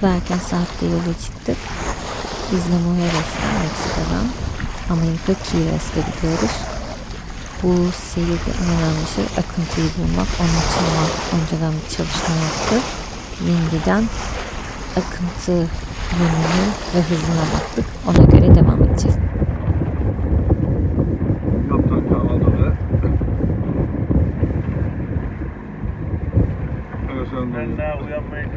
Sabah erken saatte yola çıktık. Biz de Mujeres'ten Meksika'dan Amerika Key West'e gidiyoruz. Bu seyirde en önemli şey akıntıyı bulmak. Onun için Mark önceden bir çalışma yaptı. Windy'den akıntı yönünü ve hızına baktık. Ona göre devam edeceğiz. Kaptan kahvaltıda. Evet daha uyanmaya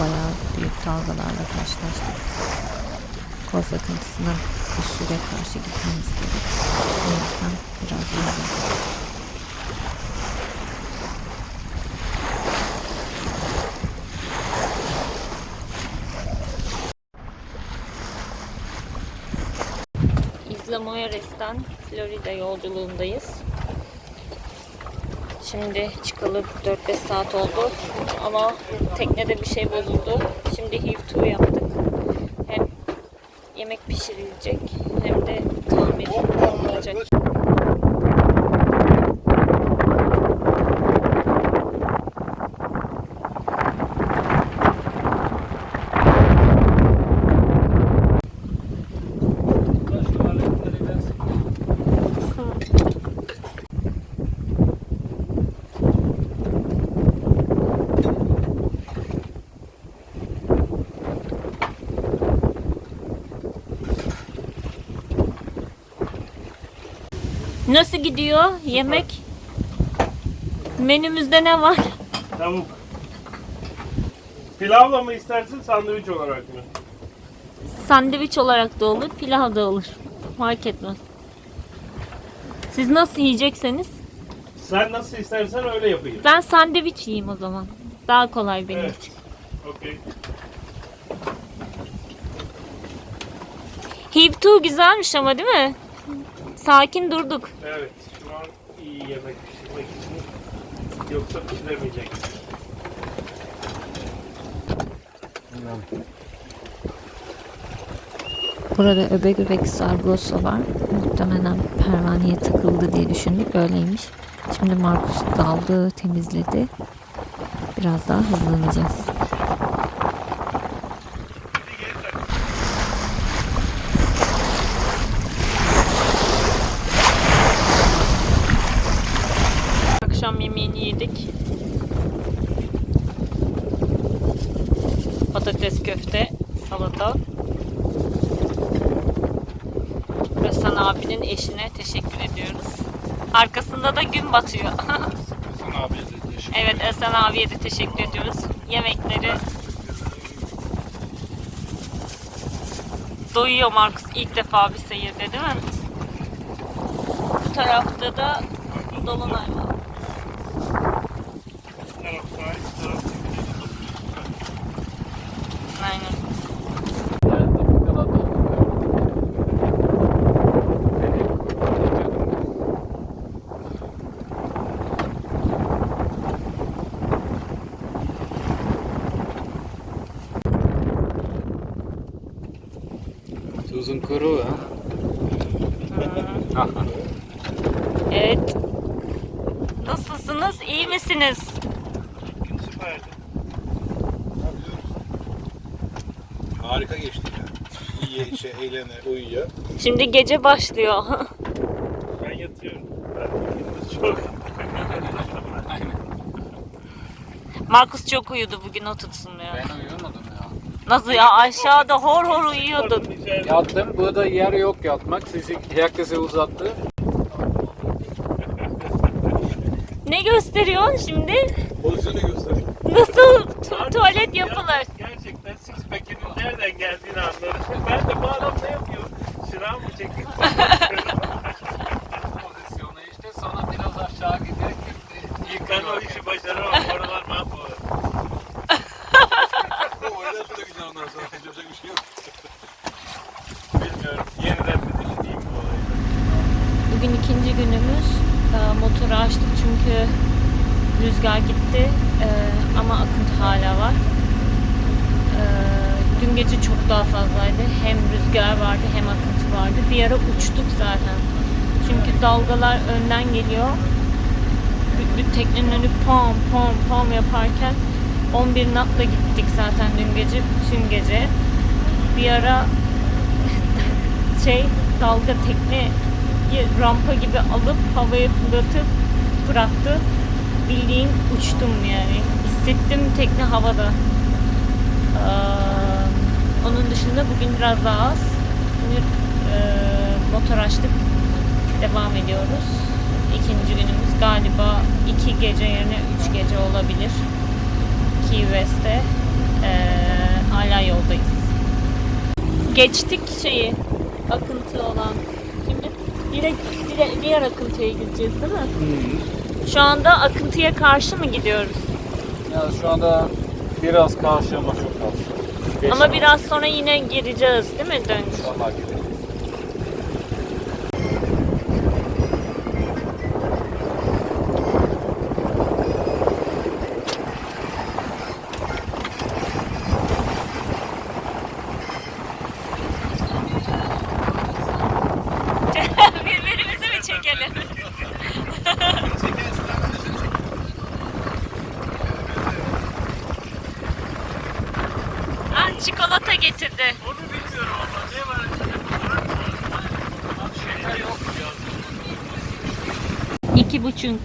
bayağı büyük dalgalarla karşılaştık. Golf akıntısına süre karşı gitmemiz gerek. O yüzden biraz yoruldım. Mujeres'ten Florida yolculuğundayız. Şimdi çıkalı 4-5 saat oldu ama teknede bir şey bozuldu. Şimdi heave to yaptık. Hem yemek pişirilecek hem de tamir olacak. Nasıl gidiyor yemek? Menümüzde ne var? Tavuk. Pilavla mı istersin sandviç olarak mı? Sandviç olarak da olur, pilav da olur. Fark etmez. Siz nasıl yiyecekseniz. Sen nasıl istersen öyle yapayım. Ben sandviç yiyeyim o zaman. Daha kolay benim Evet. için. Okey. Hip to güzelmiş ama değil mi? Sakin durduk. Evet. Şu an iyi yemek pişirmek için. Yoksa pişiremeyecek. Burada öbek öbek sargosa var. Muhtemelen pervaneye takıldı diye düşündük. Öyleymiş. Şimdi Markus daldı, temizledi. Biraz daha hızlanacağız. Arkasında da gün batıyor. Sen abi yaşa. evet Özhan abiye de teşekkür ediyoruz. Yemekleri doyuyor Markus ilk defa bir seyirde değil mi? Bu tarafta da Dolunay var. Tuzun kuru ha. Evet. Nasılsınız? İyi misiniz? süperdi. Harika geçti ya. İyi, şey, eğlene, uyuya. Şimdi gece başlıyor. Ben yatıyorum. Ben çok. Markus çok uyudu bugün o tutsun ya. Ben uyumadım ya. Nasıl ya aşağıda hor hor uyuyordun. Yattım. Burada yer yok yatmak. Sizi herkese uzattı. Ne gösteriyorsun şimdi? Pozisyonu göster. Nasıl tu- tuvalet yapılır? Gerçekten six pack'inin nereden geldiğini anladım. Ben de bu adam ne yapıyor? Şınav mı çekiyor? Pozisyonu işte sonra biraz aşağı giderek ben o işi başaramam. Oralar mahvolur. O öyle söyleyeceksin ondan sonra. Yapacak bir şey yok. Bilmiyorum. Yeniden bir düşüneyim bu olayı. Bugün ikinci günümüz. Ee, Motoru açtık çünkü rüzgar gitti Ee, ama akıntı hala var. Ee, dün gece çok daha fazlaydı. Hem rüzgar vardı hem akıntı vardı. Bir ara uçtuk zaten. Çünkü dalgalar önden geliyor. Bir, teknenin önü pom pom pom yaparken 11 knotla gittik zaten dün gece, tüm gece. Bir ara şey dalga tekneyi rampa gibi alıp havaya fırlatıp bıraktı. Bildiğin uçtum yani. Hissettim tekne havada. Ee, onun dışında bugün biraz daha az. Bugün e, motor açtık. Devam ediyoruz. İkinci günümüz galiba iki gece yerine üç gece olabilir. Key West'te. Ee, hala yoldayız. Geçtik şeyi. Akıntı olan. Direkt, direkt diğer akıntıya gideceğiz değil mi? Şu anda akıntıya karşı mı gidiyoruz? Ya şu anda biraz karşı ama çok az. Ama biraz sonra yine gireceğiz değil mi dönüş? sonra gidelim. Birbirimizi mi çekelim? ah çikolata getirdi. Onu bilmiyorum ama ne var? Şeker yok. İki buçuk.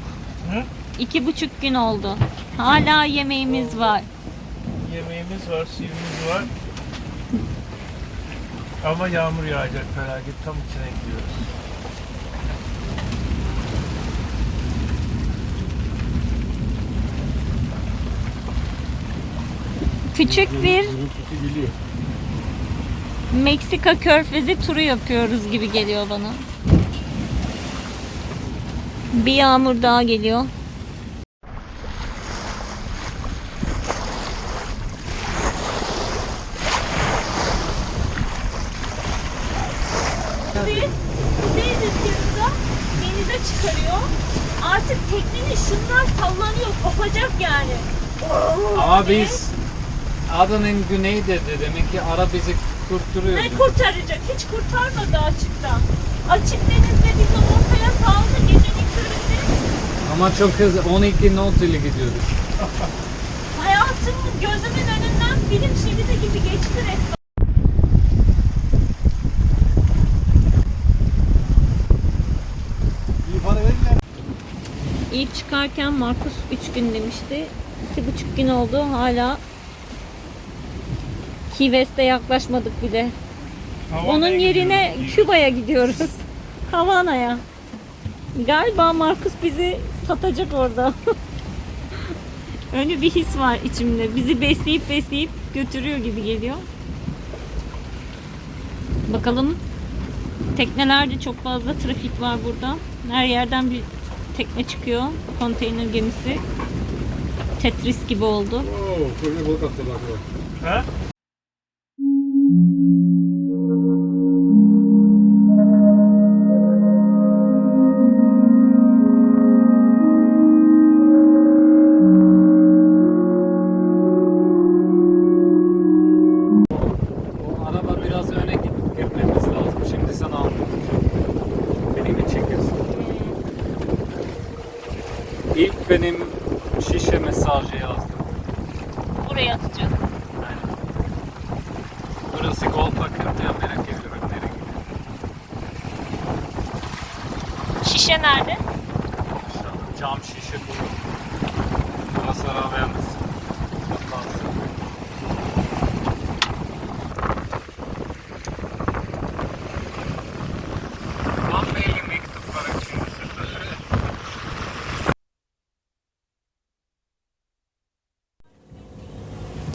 Hı? İki buçuk gün oldu. Hala yemeğimiz var. Yemeğimiz var, suyumuz var. Ama yağmur yağacak felaket. Tam içine gidiyoruz. Küçük bir Meksika körfezi turu yapıyoruz gibi geliyor bana. Bir yağmur daha geliyor. Çıkarıyor. Artık teknenin şunlar sallanıyor, kopacak yani. Ama biz adanın güney dedi. Demek ki ara bizi kurtarıyor. Ne kurtaracak? Hiç kurtarmadı açıktan. Açık denizde bizi ortaya saldı gecenin köründe. Ama çok hızlı 12 knot ile gidiyoruz. Hayatımın gözümün önünden film şeridi gibi geçti resmen. İyi para verirler. İlk çıkarken Markus 3 gün demişti. 2,5 gün oldu hala Key West'e yaklaşmadık bile. Onun yerine Küba'ya gidiyoruz. Havana'ya. Galiba Markus bizi satacak orada. Öyle bir his var içimde. Bizi besleyip besleyip götürüyor gibi geliyor. Bakalım. Teknelerde çok fazla trafik var burada. Her yerden bir tekne çıkıyor. Konteyner gemisi. Tetris gibi oldu. Oo, koca balık attı bak bak. Ha? Burası golf akıntı ya merak ediyorum nereye gidiyor. Şişe nerede? Cam şişe bu. Burası açıkçası.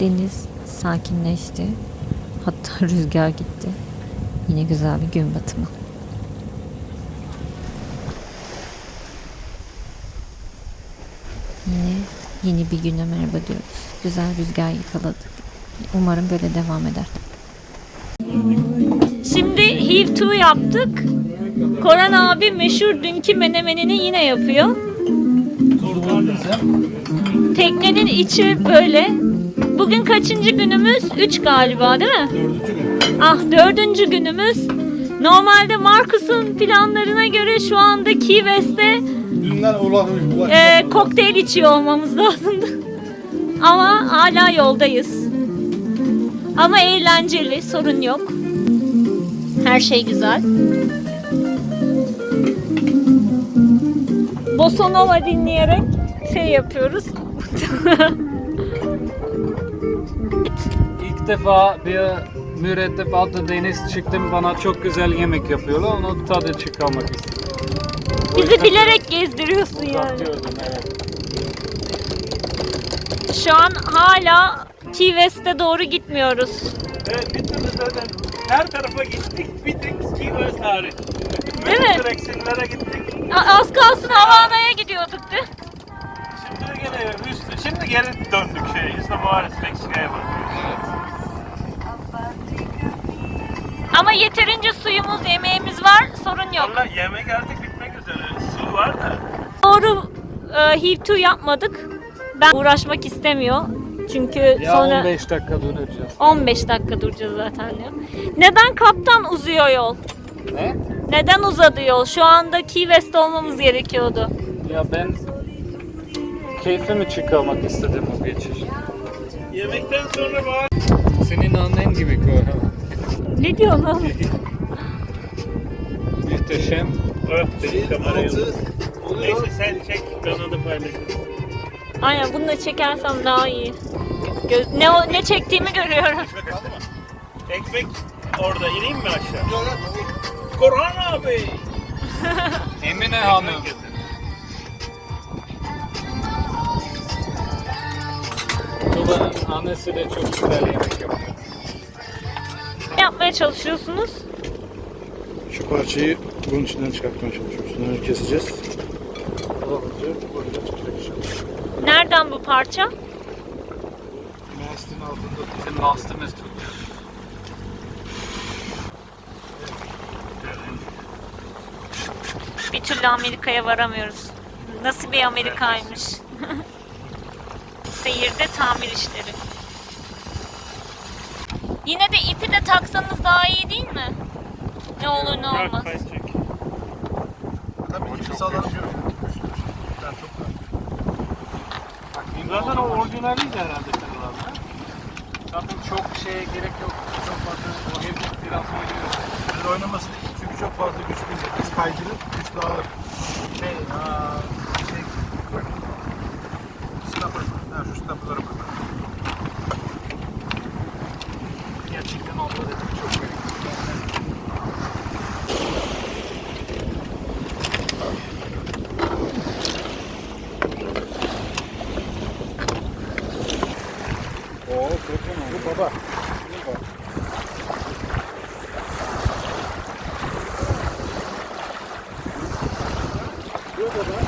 Deniz sakinleşti. Hatta rüzgar gitti. Yine güzel bir gün batımı. Yine yeni bir güne merhaba diyoruz. Güzel rüzgar yakaladık. Umarım böyle devam eder. Şimdi Heave 2 yaptık. Koran abi meşhur dünkü menemenini yine yapıyor. Teknenin içi böyle. Bugün kaçıncı günümüz? 3 galiba değil mi? Dördüncü gün. Ah dördüncü günümüz. Normalde Marcus'un planlarına göre şu anda Key West'te Dünden ulaşmış. ulaşmış. e, kokteyl içiyor olmamız lazımdı. Ama hala yoldayız. Ama eğlenceli, sorun yok. Her şey güzel. Bossa Nova dinleyerek şey yapıyoruz. İlk defa bir mürettep altı deniz çıktım. Bana çok güzel yemek yapıyorlar. Onu tadı çıkarmak istedim. Bizi bilerek gezdiriyorsun yani. Bakıyordum, evet. Şu an hala Key West'e doğru gitmiyoruz. Evet bir türlü zaten her tarafa gittik. Bir tek Key West hariç. Değil mi? Eksenlere gittik. A- Az kalsın Havana'ya gidiyorduk değil mi? Şimdi gene üstü. Şimdi geri döndük şey. İşte Paris, Meksika'ya bakıyoruz. Ama yeterince suyumuz, yemeğimiz var, sorun yok. Valla yemek artık bitmek üzere. Su var da. Doğru e, heave to yapmadık. Ben uğraşmak istemiyor. Çünkü Ya sonra 15 dakika duracağız. 15 dakika duracağız zaten diyor. Neden kaptan uzuyor yol? Ne? Neden uzadı yol? Şu anda Key West olmamız gerekiyordu. Ya ben keyfimi çıkarmak istedim o geçiş. Yemekten sonra var. Senin annen gibi koy. Ne diyor lan? Muhteşem. Evet, benim kamerayı. Altı oluyor. Neyse sen çek, kanalı paylaşırız. Aynen bunu da çekersem daha iyi. Gö- ne o- ne çektiğimi görüyorum. Kaldı mı? Ekmek orada ineyim mi aşağı? Yok yok. Korhan abi. Emine Hanım. Tuba'nın annesi de çok güzel yemek yapıyor. Ne yapmaya çalışıyorsunuz? Şu parçayı bunun içinden çıkartmaya çalışıyoruz. Bunları keseceğiz. Olabildiğince böyle çıkacak inşallah. Nereden bu parça? Mestin altında Bizim bastığımız tutuyor. Bir türlü Amerika'ya varamıyoruz. Nasıl bir Amerika'ymış. Seyirde tamir işleri. Yine de ipi de taksanız daha iyi değil mi? Ne olur ne olmaz. Tabii iki sallanıyor. Zaten o orijinaliydi herhalde kanalarda. Zaten çok şeye gerek yok. Çok fazla o hep biraz oynuyor. Böyle oynaması değil. Çünkü çok fazla güç değil. Biz kaydırıp güç dağılır. Şey, aa, şey, stopper. Ha, şu stopper'lara bak. Gerçekten onda da çok gerek yok. Oo, kocaman. Bu baba. Bu baba. Yok baba.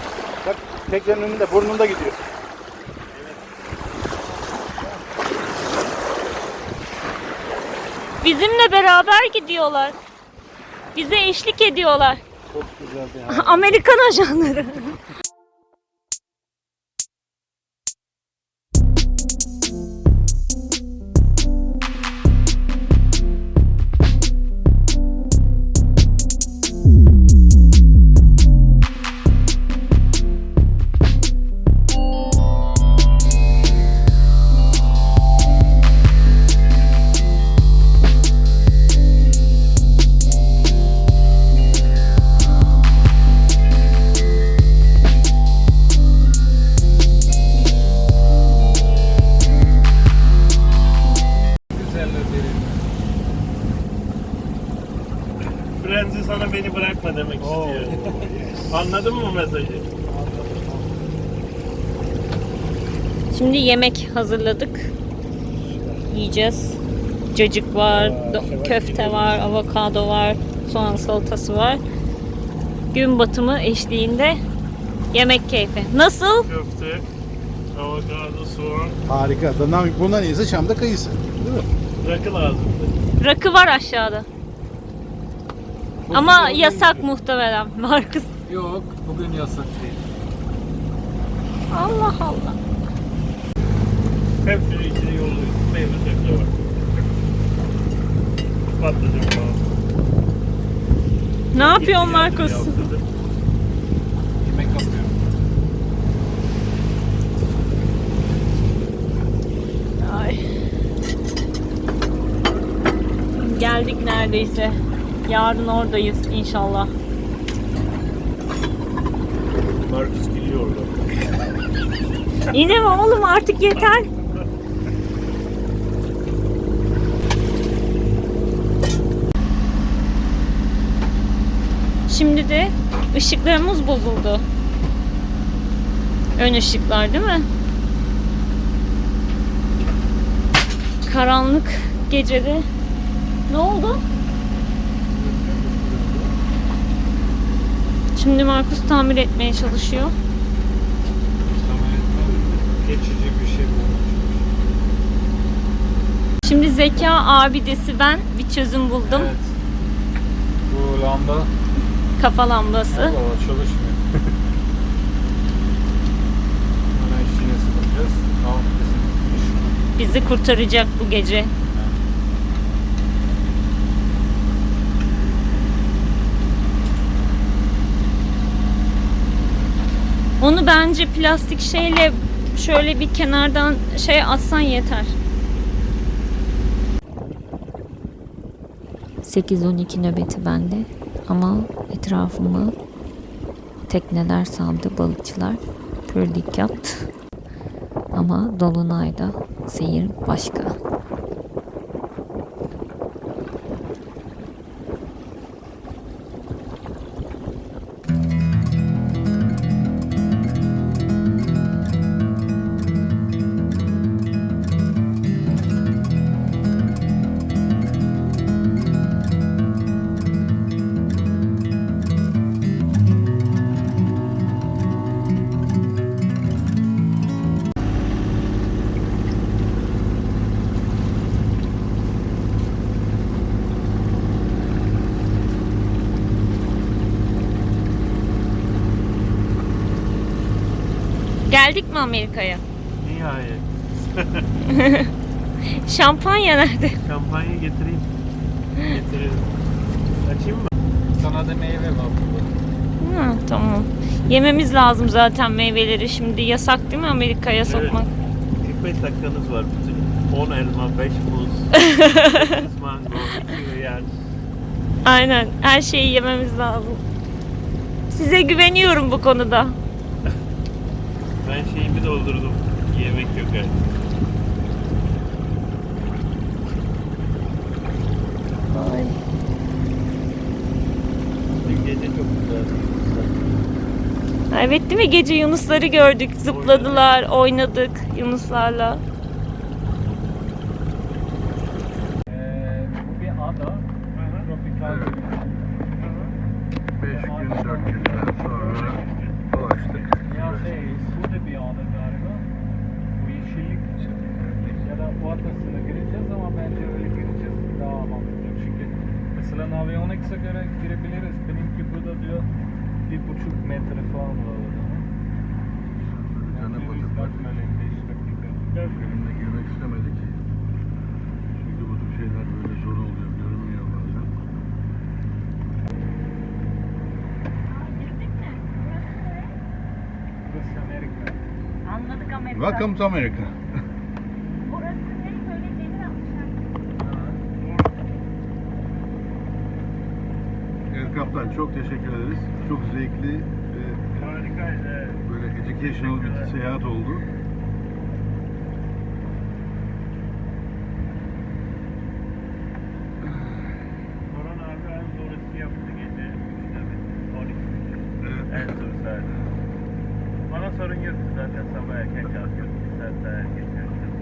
Teknenin önünde burnunda gidiyor. Bizimle beraber gidiyorlar. Bize eşlik ediyorlar. Çok güzel bir hayvan. Amerikan ajanları. Sana beni bırakma demek istiyor. Anladın mı mesajı? Şimdi yemek hazırladık. Yiyeceğiz. Cacık var, köfte var, avokado var, soğan salatası var. Gün batımı eşliğinde yemek keyfi. Nasıl? Köfte, avokado, soğan, Harika. Bundan, bundan iyisi Şam'da kıyısı. Değil mi? rakı lazım. Rakı var aşağıda. Ama yasak muhtemelen. Markus. Yok, bugün yasak değil. Allah Allah. Hepsini içine yolluyorsun. Meyve sebze var. Patlıcan falan. Ne yapıyor Yeşil Marcos? yavruları. Yemek yapıyor. Ay. Geldik neredeyse. Yarın oradayız inşallah. Marcus geliyor orada. Yine mi oğlum artık yeter. Şimdi de ışıklarımız bozuldu. Ön ışıklar değil mi? Karanlık gecede. Ne oldu? Şimdi Markus tamir etmeye çalışıyor. Geçici bir şey. Şimdi zeka abidesi ben bir çözüm buldum. Evet. Bu lamba Kafa lambası. Allah çalışmıyor. Bana işini sıkacağız. Tamam. Bizi kurtaracak bu gece. Onu bence plastik şeyle şöyle bir kenardan şey atsan yeter. 8-12 nöbeti bende ama etrafımı tekneler sandı balıkçılar. Pür dikkat. Ama Dolunay'da seyir başka. Geldik mi Amerika'ya? Nihayet. Şampanya nerede? Şampanya getireyim. Getirelim. Açayım mı? Sana da meyve var burada. Ha, tamam. Yememiz lazım zaten meyveleri şimdi. Yasak değil mi Amerika'ya sokmak? 45 dakikanız var bütün. 10 elma, 5 muz, 8 mango, 2 yer. Aynen. Her şeyi yememiz lazım. Size güveniyorum bu konuda. Ben şeyimi doldurdum. Yemek yok artık. Dün gece çok güzeldi. Evet değil mi? Gece yunusları gördük. Zıpladılar, oynadık yunuslarla. Ee, bu bir ada. Tropikal bir 5 gün 4 günden sonra dolaştık. Ya şey, bu da bir ada galiba. Bu yeşillik ya da ortasına gireceğiz ama bence öyle gireceğiz daha mantıklı. Çünkü mesela Navionics'e göre girebiliriz. Benimki burada diyor bir buçuk metre falan var orada. Yani Yani batıp biz bakmayalım, beş dakika. Bölümüne girmek istemedik. Çünkü bu tür şeyler böyle zor oluyor, görünmüyor bazen. Burası Amerika. Anladık Amerika. Welcome to America. Evet kaptan çok teşekkür ederiz. Çok zevkli ve böyle educational bir seyahat oldu. Korona abi en zor işi yaptı gece 3'te mi? 12'de. Evet. En zor saat. Bana sorun yoktu zaten sabah erken kalkıyordum. Bir saat daha erken kalkıyordum.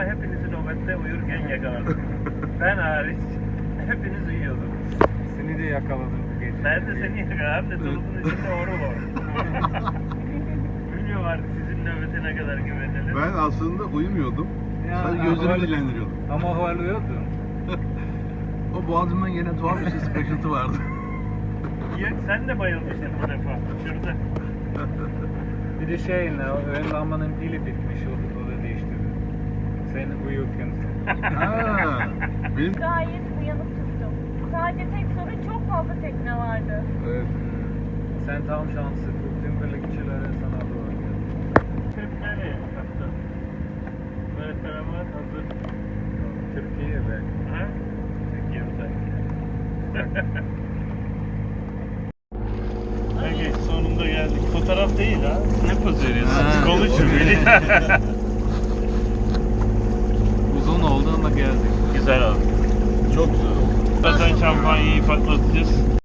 Ama hepinizi nöbette uyurken yakaladım. ben hariç hepiniz uyuyordunuz. Seni de yakaladım bu gece. Ben de seni yakaladım. Hem de dolabın içinde oru var. Bilmiyorum artık sizin nöbete ne kadar güvenilir. Ben aslında uyumuyordum. Ya, Sadece ama gözlerimi dinlendiriyordum. Ama horluyordun. O boğazımdan gelen tuhaf bir şey sıkıntı vardı. Ya, sen de bayılmıştın bu defa. Şurada. Bir de şey ne, ön lambanın pili bitmiş, o, da. Sen uyurken. Ha, benim Gayet uyanık tuttum. Sadece tek sorun çok fazla tekne vardı. Evet. Sen tam şanslı. Tüm balıkçılara sana doğru geldi. Trip nereye kaptan? Restoran hazır. Türkiye belki. Ha? Çekiyor sanki. Peki sonunda geldik. Fotoğraf değil ha. Ne poz veriyorsun? Konuşun beni. geldik. Güzel oldu. çok güzel oldu. Zaten şampanyayı patlatacağız.